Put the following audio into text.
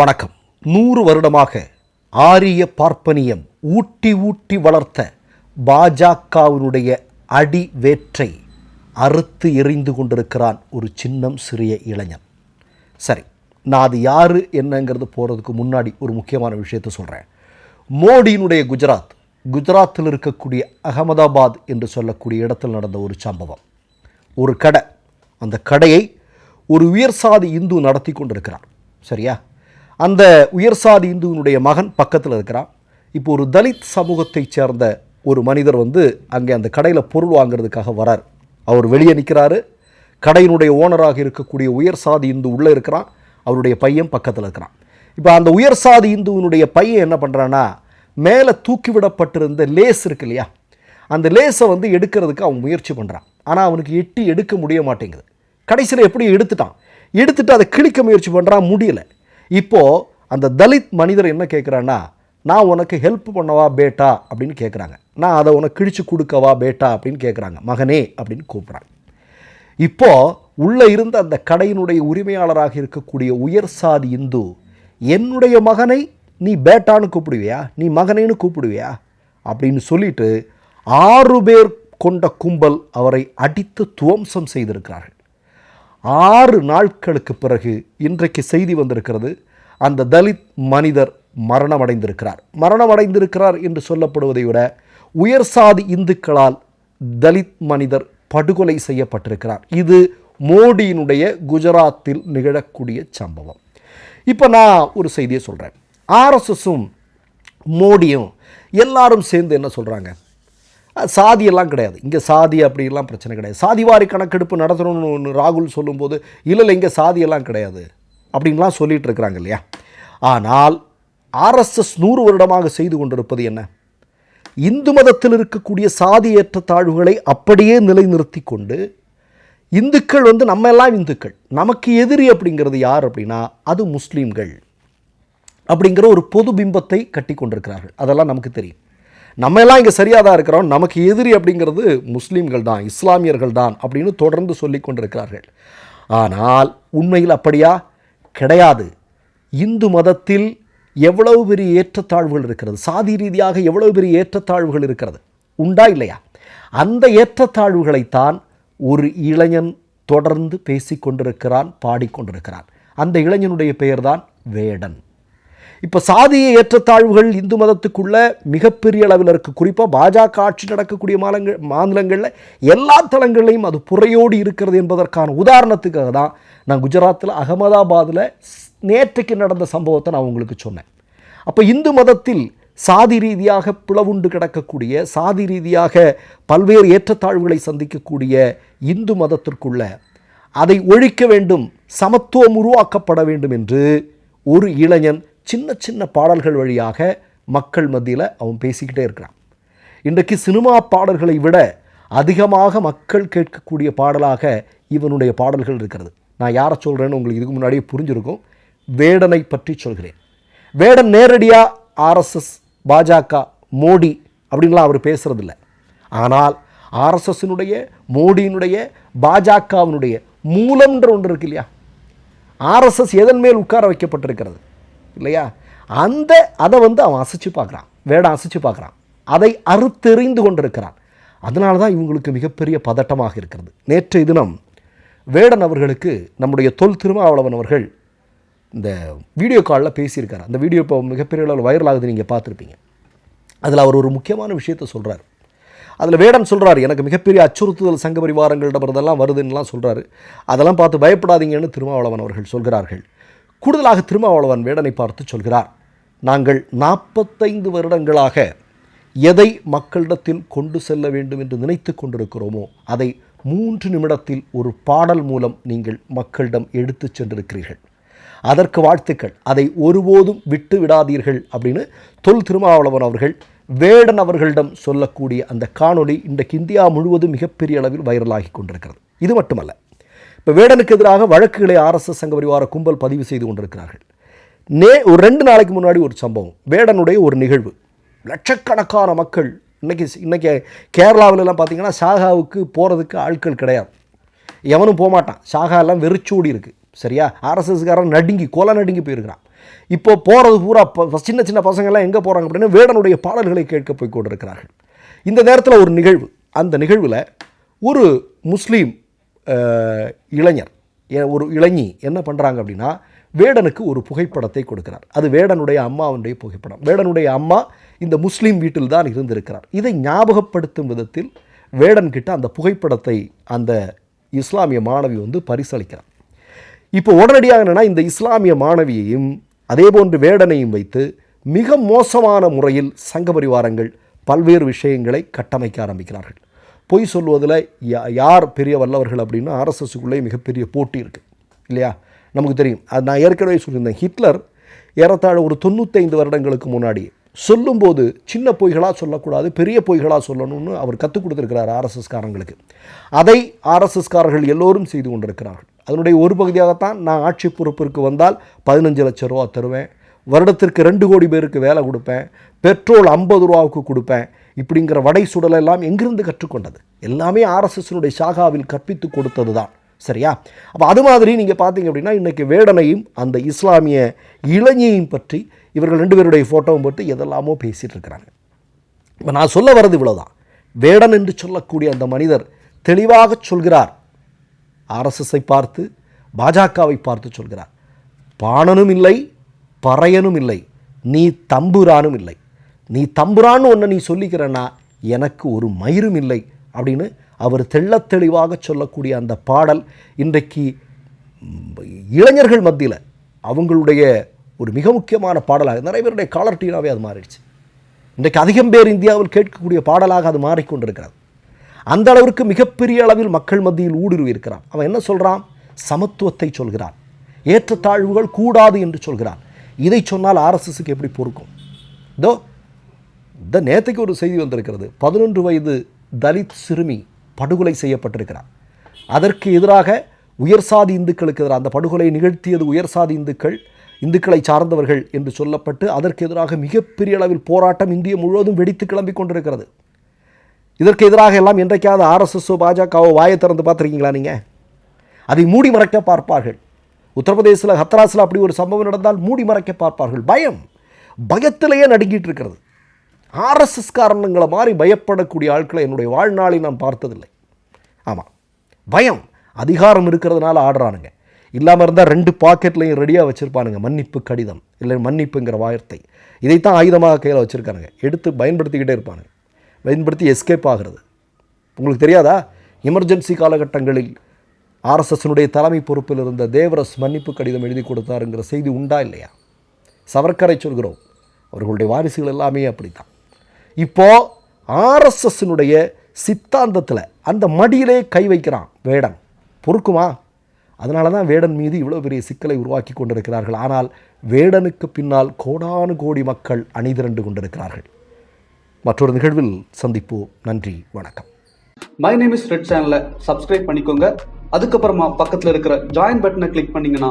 வணக்கம். நூறு வருடமாக ஆரிய பார்ப்பனியம் ஊட்டி ஊட்டி வளர்த்த பாஜகவினுடைய அடி வேற்றை அறுத்து எறிந்து கொண்டிருக்கிறான் ஒரு சின்னம் சிறிய இளைஞன். சரி நான் அது யார் என்னங்கிறது போகிறதுக்கு முன்னாடி ஒரு முக்கியமான விஷயத்தை சொல்கிறேன் மோடியினுடைய குஜராத் குஜராத்தில் இருக்கக்கூடிய அகமதாபாத் என்று சொல்லக்கூடிய இடத்தில் நடந்த ஒரு சம்பவம். ஒரு கடை அந்த கடையை ஒரு உயர் சாதி இந்து நடத்தி கொண்டிருக்கிறார். சரியா? அந்த உயர் சாதி இந்துவினுடைய மகன் பக்கத்தில் இருக்கிறான். இப்போ ஒரு தலித் சமூகத்தைச் சேர்ந்த ஒரு மனிதர் வந்து அங்கே அந்த கடையில் பொருள் வாங்குறதுக்காக வரார். அவர் வெளியே நிற்கிறாரு கடையினுடைய ஓனராக இருக்கக்கூடிய உயர் சாதி இந்து உள்ளே இருக்கிறான். அவருடைய பையன் பக்கத்தில் இருக்கிறான். இப்போ அந்த உயர் சாதி இந்துவினுடைய பையன் என்ன பண்ணுறான்னா மேலே தூக்கிவிடப்பட்டிருந்த லேஸ் இருக்கு இல்லையா? அந்த லேஸை வந்து எடுக்கிறதுக்கு அவன் முயற்சி பண்ணுறான் ஆனால் அவனுக்கு எட்டி எடுக்க முடிய மாட்டேங்குது. கடைசியில் எப்படி எடுத்துட்டான்? எடுத்துட்டு அதை கிழிக்க முயற்சி பண்ணுறான் முடியலை. இப்போது அந்த தலித் மனிதர் என்ன கேட்குறான்னா நான் உனக்கு ஹெல்ப் பண்ணவா பேட்டா? அப்படின்னு கேட்குறாங்க நான் அதை உனக்கு கிழிச்சு கொடுக்கவா பேட்டா? அப்படின்னு கேட்குறாங்க மகனே அப்படின்னு கூப்பிட்றாங்க. இப்போது உள்ளே இருந்த அந்த கடையினுடைய உரிமையாளராக இருக்கக்கூடிய உயர் சாதி இந்து என்னுடைய மகனை நீ பேட்டான்னு கூப்பிடுவியா? நீ மகனேன்னு கூப்பிடுவியா? அப்படின்னு சொல்லிட்டு ஆறு பேர் கொண்ட கும்பல் அவரை அடித்து துவம்சம் செய்திருக்கிறார்கள். ஆறு நாட்களுக்கு பிறகு இன்றைக்கு செய்தி வந்திருக்கிறது. அந்த தலித் மனிதர் மரணமடைந்திருக்கிறார். மரணமடைந்திருக்கிறார் என்று சொல்லப்படுவதை விட உயர் சாதி இந்துக்களால் தலித் மனிதர் படுகொலை செய்யப்பட்டிருக்கிறார். இது மோடியினுடைய குஜராத்தில் நிகழக்கூடிய சம்பவம். இப்போ நான் ஒரு செய்தியை சொல்கிறேன் ஆர்எஸ்எஸும் மோடியும் எல்லாரும் சேர்ந்து என்ன சொல்கிறாங்க சாதியெல்லாம் கிடையாது. இங்கே சாதி அப்படிலாம் பிரச்சனை கிடையாது. சாதிவாரி கணக்கெடுப்பு நடத்தணும்னு ஒன்று ராகுல் சொல்லும்போது இல்லை இல்லை இங்கே சாதியெல்லாம் கிடையாது. அப்படின்லாம் சொல்லிகிட்டு இருக்கிறாங்க இல்லையா? ஆனால் ஆர்எஸ்எஸ் நூறு வருடமாக செய்து கொண்டிருப்பது என்ன? இந்து மதத்தில் இருக்கக்கூடிய சாதி ஏற்றத்தாழ்வுகளை அப்படியே நிலைநிறுத்தி கொண்டு இந்துக்கள் வந்து நம்ம எல்லாம் இந்துக்கள். நமக்கு எதிரி அப்படிங்கிறது யார் அப்படின்னா அது முஸ்லீம்கள். அப்படிங்கிற ஒரு பொது பிம்பத்தை கட்டி கொண்டிருக்கிறார்கள். அதெல்லாம் நமக்கு தெரியும். நம்ம எல்லாம் இங்கே சரியாக தான் இருக்கிறோம். நமக்கு எதிரி அப்படிங்கிறது முஸ்லீம்கள் தான் இஸ்லாமியர்கள் தான் அப்படின்னு தொடர்ந்து சொல்லி கொண்டிருக்கிறார்கள். ஆனால் உண்மையில் அப்படியா? கிடையாது. இந்து மதத்தில் எவ்வளவு பெரிய ஏற்றத்தாழ்வுகள் இருக்கிறது? சாதி ரீதியாக எவ்வளவு பெரிய ஏற்றத்தாழ்வுகள் இருக்கிறது? உண்டா இல்லையா? அந்த ஏற்றத்தாழ்வுகளைத்தான் ஒரு இளைஞன் தொடர்ந்து பேசிக்கொண்டிருக்கிறான் பாடிக்கொண்டிருக்கிறான் அந்த இளைஞனுடைய பெயர்தான் வேடன். இப்போ சாதிய ஏற்றத்தாழ்வுகள் இந்து மதத்துக்குள்ள மிகப்பெரிய அளவில் இருக்குது குறிப்பாக பாஜக ஆட்சி நடக்கக்கூடிய மாநிலங்கள் மாநிலங்களில் எல்லா தளங்கள்லையும் அது புறையோடு இருக்கிறது என்பதற்கான உதாரணத்துக்காக தான் நான் குஜராத்தில் அகமதாபாத்தில் நேற்றைக்கு நடந்த சம்பவத்தை நான் உங்களுக்கு சொன்னேன். அப்போ இந்து மதத்தில் சாதி ரீதியாக பிளவுண்டு கிடக்கக்கூடிய சாதி ரீதியாக பல்வேறு ஏற்றத்தாழ்வுகளை சந்திக்கக்கூடிய இந்து மதத்திற்குள்ள அதை ஒழிக்க வேண்டும் சமத்துவம் உருவாக்கப்பட வேண்டும் என்று ஒரு இளைஞன் சின்ன சின்ன பாடல்கள் வழியாக மக்கள் மத்தியில் அவன் பேசிக்கிட்டே இருக்கிறான். இன்றைக்கு சினிமா பாடல்களை விட அதிகமாக மக்கள் கேட்கக்கூடிய பாடலாக இவனுடைய பாடல்கள் இருக்கிறது. நான் யாரை சொல்கிறேன்னு உங்களுக்கு இதுக்கு முன்னாடியே புரிஞ்சிருக்கும். வேடனை பற்றி சொல்கிறேன். வேடன் நேரடியாக ஆர்எஸ்எஸ் பாஜக மோடி அப்படின்லாம் அவர் பேசுகிறதில்ல ஆனால் ஆர்எஸ்எஸ்னுடைய மோடியினுடைய பாஜகவினுடைய மூலம்ன்ற ஒன்று இருக்கு இல்லையா? ஆர்எஸ்எஸ் எதன் மேல் உட்கார வைக்கப்பட்டிருக்கிறது? இல்லையா? அந்த அதை வந்து அவன் அசைச்சு பார்க்குறான். வேடம் அசைச்சு பார்க்குறான். அதை அறுத்தெறிந்து கொண்டிருக்கிறான். அதனால தான் இவங்களுக்கு மிகப்பெரிய பதட்டமாக இருக்கிறது. நேற்றைய தினம் வேடன் அவர்களுக்கு நம்முடைய தொல் திருமாவளவன் அவர்கள் இந்த வீடியோ காலில் பேசியிருக்கார். அந்த வீடியோ இப்போ மிகப்பெரிய அளவில் வைரல் ஆகுது நீங்கள் பார்த்துருப்பீங்க. அதில் அவர் ஒரு முக்கியமான விஷயத்தை சொல்கிறார் அதில் வேடன் சொல்கிறார் எனக்கு மிகப்பெரிய அச்சுறுத்துதல் சங்க பரிவாரங்களிடமிருந்தெல்லாம் வருதுன்னெலாம் சொல்கிறாரு அதெல்லாம் பார்த்து பயப்படாதீங்கன்னு திருமாவளவன் அவர்கள் சொல்கிறார்கள். கூடுதலாக திருமாவளவன் வேடனை பார்த்து சொல்கிறார் நாங்கள் நாற்பத்தைந்து வருடங்களாக எதை மக்களிடத்தில் கொண்டு செல்ல வேண்டும் என்று நினைத்து கொண்டிருக்கிறோமோ அதை மூன்று நிமிடத்தில் ஒரு பாடல் மூலம் நீங்கள் மக்களிடம் எடுத்து சென்றிருக்கிறீர்கள். அதற்கு வாழ்த்துக்கள். அதை ஒருபோதும் விட்டு விடாதீர்கள் அப்படின்னு தொல் திருமாவளவன் அவர்கள் வேடன் அவர்களிடம் சொல்லக்கூடிய அந்த காணொளி இன்றைக்கு இந்தியா முழுவதும் மிகப்பெரிய அளவில் வைரலாகி கொண்டிருக்கிறது. இது மட்டுமல்ல இப்போ வேடனுக்கு எதிராக வழக்குகளை ஆர்எஸ்எஸ் சங்க பரிவார கும்பல் பதிவு செய்து கொண்டிருக்கிறார்கள். நே ஒரு ரெண்டு நாளைக்கு முன்னாடி ஒரு சம்பவம் வேடனுடைய ஒரு நிகழ்வு. லட்சக்கணக்கான மக்கள் இன்றைக்கி இன்றைக்கி கேரளாவிலலாம் பார்த்தீங்கன்னா சாகாவுக்கு போகிறதுக்கு ஆட்கள் கிடையாது. எவனும் போகமாட்டான் சாகா எல்லாம் வெறிச்சோடி இருக்குது சரியா? ஆர்எஸ்எஸ்காரன் நடுங்கி கொலை நடுங்கி போயிருக்கிறான். இப்போ போகிறது பூரா ப- சின்ன சின்ன பசங்கள்லாம் எங்கே போகிறாங்க அப்படின்னா வேடனுடைய பாடல்களை கேட்க போய் கொண்டிருக்கிறார்கள். இந்த நேரத்தில் ஒரு நிகழ்வு. அந்த நிகழ்வில் ஒரு முஸ்லீம் இளைஞர் ஒரு இளைஞி என்ன பண்ணுறாங்க அப்படின்னா வேடனுக்கு ஒரு புகைப்படத்தை கொடுக்கிறார். அது வேடனுடைய அம்மாவுடைய புகைப்படம். வேடனுடைய அம்மா இந்த முஸ்லீம் வீட்டில் தான் இருந்திருக்கிறார். இதை ஞாபகப்படுத்தும் விதத்தில் வேடன்கிட்ட அந்த புகைப்படத்தை அந்த இஸ்லாமிய மாணவி வந்து பரிசளிக்கிறார். இப்போ உடனடியாக என்னென்னா இந்த இஸ்லாமிய மாணவியையும் அதேபோன்று வேடனையும் வைத்து மிக மோசமான முறையில் சங்க பரிவாரங்கள் பல்வேறு விஷயங்களை கட்டமைக்க ஆரம்பிக்கிறார்கள். பொய் சொல்வதில் யா யார் பெரிய வல்லவர்கள் அப்படின்னா ஆர்எஸ்எஸ்க்குள்ளே மிகப்பெரிய போட்டி இருக்குது இல்லையா? நமக்கு தெரியும். அது நான் ஏற்கனவே சொல்லியிருந்தேன். ஹிட்லர் ஏறத்தாழ ஒரு தொண்ணூத்தைந்து வருடங்களுக்கு முன்னாடி சொல்லும்போது சின்ன பொய்களாக சொல்லக்கூடாது பெரிய பொய்களாக சொல்லணும்னு அவர் கற்றுக் கொடுத்துருக்கிறார் ஆர்எஸ்எஸ்காரங்களுக்கு. அதை ஆர்எஸ்எஸ்காரர்கள் எல்லோரும் செய்து கொண்டிருக்கிறார்கள். அதனுடைய ஒரு பகுதியாகத்தான் நான் ஆட்சி பொறுப்பிற்கு வந்தால் பதினஞ்சு லட்சம் ரூபா தருவேன். வருடத்திற்கு ரெண்டு கோடி பேருக்கு வேலை கொடுப்பேன். பெட்ரோல் ஐம்பது ரூபாவுக்கு கொடுப்பேன். இப்படிங்கிற வடை சுடலெல்லாம் எங்கிருந்து கற்றுக்கொண்டது? எல்லாமே ஆர்எஸ்எஸ்னுடைய சாகாவில் கற்பித்து கொடுத்தது தான் சரியா? அப்போ அது மாதிரி நீங்கள் பார்த்தீங்க அப்படின்னா இன்றைக்கி வேடனையும் அந்த இஸ்லாமிய இளைஞையும் பற்றி இவர்கள் ரெண்டு பேருடைய ஃபோட்டோவும் போட்டு எதெல்லாமோ பேசிகிட்டு இருக்கிறாங்க. இப்போ நான் சொல்ல வர்றது இவ்வளோதான் வேடன் என்று சொல்லக்கூடிய அந்த மனிதர் தெளிவாக சொல்கிறார். ஆர்எஸ்எஸ்ஸை பார்த்து பாஜகவை பார்த்து சொல்கிறார். பாணனும் இல்லை பறையனும் இல்லை நீ தம்புரானும் இல்லை. நீ தம்புரான்னு ஒன்று நீ சொல்லிக்கிறனா எனக்கு ஒரு மயிரும் இல்லை அப்படின்னு அவர் தெள்ளத் தெளிவாக சொல்லக்கூடிய அந்த பாடல் இன்றைக்கு இளைஞர்கள் மத்தியில் அவங்களுடைய ஒரு மிக முக்கியமான பாடலாக நிறைய பேருடைய காலர் டீனாவே அது மாறிடுச்சு. இன்றைக்கு அதிகம் பேர் இந்தியாவில் கேட்கக்கூடிய பாடலாக அது மாறிக்கொண்டிருக்கிறது. அந்த அளவிற்கு மிகப்பெரிய அளவில் மக்கள் மத்தியில் ஊடுருவி இருக்கிறான். அவன் என்ன சொல்கிறான் சமத்துவத்தை சொல்கிறான். ஏற்றத்தாழ்வுகள் கூடாது என்று சொல்கிறான். இதை சொன்னால் ஆர்எஸ்எஸ்க்கு எப்படி பொறுக்கும்? இதோ இந்த நேற்றுக்கு ஒரு செய்தி வந்திருக்கிறது. பதினொன்று வயது தலித் சிறுமி படுகொலை செய்யப்பட்டிருக்கிறார். அதற்கு எதிராக உயர்சாதி இந்துக்களுக்கு எதிராக அந்த படுகொலையை நிகழ்த்தியது உயர்சாதி இந்துக்கள் இந்துக்களை சார்ந்தவர்கள் என்று சொல்லப்பட்டு அதற்கு எதிராக மிகப்பெரிய அளவில் போராட்டம் இந்திய முழுவதும் வெடித்து கிளம்பி கொண்டிருக்கிறது. இதற்கு எதிராக எல்லாம் என்றைக்காவது ஆர்எஸ்எஸ்ஓ பாஜகவோ வாயை திறந்து பார்த்துருக்கீங்களா நீங்கள் அதை மூடி மறைக்க பார்ப்பார்கள். உத்தரப்பிரதேசில் ஹத்ராஸில் அப்படி ஒரு சம்பவம் நடந்தால் மூடி மறைக்க பார்ப்பார்கள். பயம் பயத்திலேயே நடுங்கிட்டு இருக்கிறது. ஆர்எஸ்எஸ் காரணங்களை மாதிரி பயப்படக்கூடிய ஆட்களை என்னுடைய வாழ்நாளில் நான் பார்த்ததில்லை. ஆமாம் பயம் அதிகாரம் இருக்கிறதுனால ஆடுறானுங்க. இல்லாமல் இருந்தால் ரெண்டு பாக்கெட்லையும் ரெடியாக வச்சுருப்பானுங்க. மன்னிப்பு கடிதம் இல்லை மன்னிப்புங்கிற வார்த்தை. இதைத்தான் ஆயுதமாக கையில் வச்சுருக்கானுங்க. எடுத்து பயன்படுத்திக்கிட்டே இருப்பானுங்க. பயன்படுத்தி எஸ்கேப் ஆகிறது. உங்களுக்கு தெரியாதா? எமர்ஜென்சி காலகட்டங்களில் ஆர்எஸ்எஸ்னுடைய தலைமை பொறுப்பில் இருந்த தேவரஸ் மன்னிப்பு கடிதம் எழுதி கொடுத்தாருங்கிற செய்தி உண்டா இல்லையா? சவர்க்கரை சொல்கிறோம். அவர்களுடைய வாரிசுகள் எல்லாமே அப்படித்தான். இப்போ ஆர்எஸ்எஸ்னுடைய சித்தாந்தத்தில் அந்த மடியிலே கை வைக்கிறான் வேடன். பொறுக்குமா? அதனால தான் வேடன் மீது இவ்வளோ பெரிய சிக்கலை உருவாக்கி கொண்டிருக்கிறார்கள். ஆனால் வேடனுக்கு பின்னால் கோடானு கோடி மக்கள் அணிதிரண்டு கொண்டிருக்கிறார்கள். மற்றொரு நிகழ்வில் சந்திப்போம். நன்றி வணக்கம். மை நேம் இஸ் ரெட் சேனலை சப்ஸ்கிரைப் பண்ணிக்கோங்க. அதுக்கப்புறமா பக்கத்தில் இருக்கிற ஜாயின் பட்டனை கிளிக் பண்ணிங்கன்னா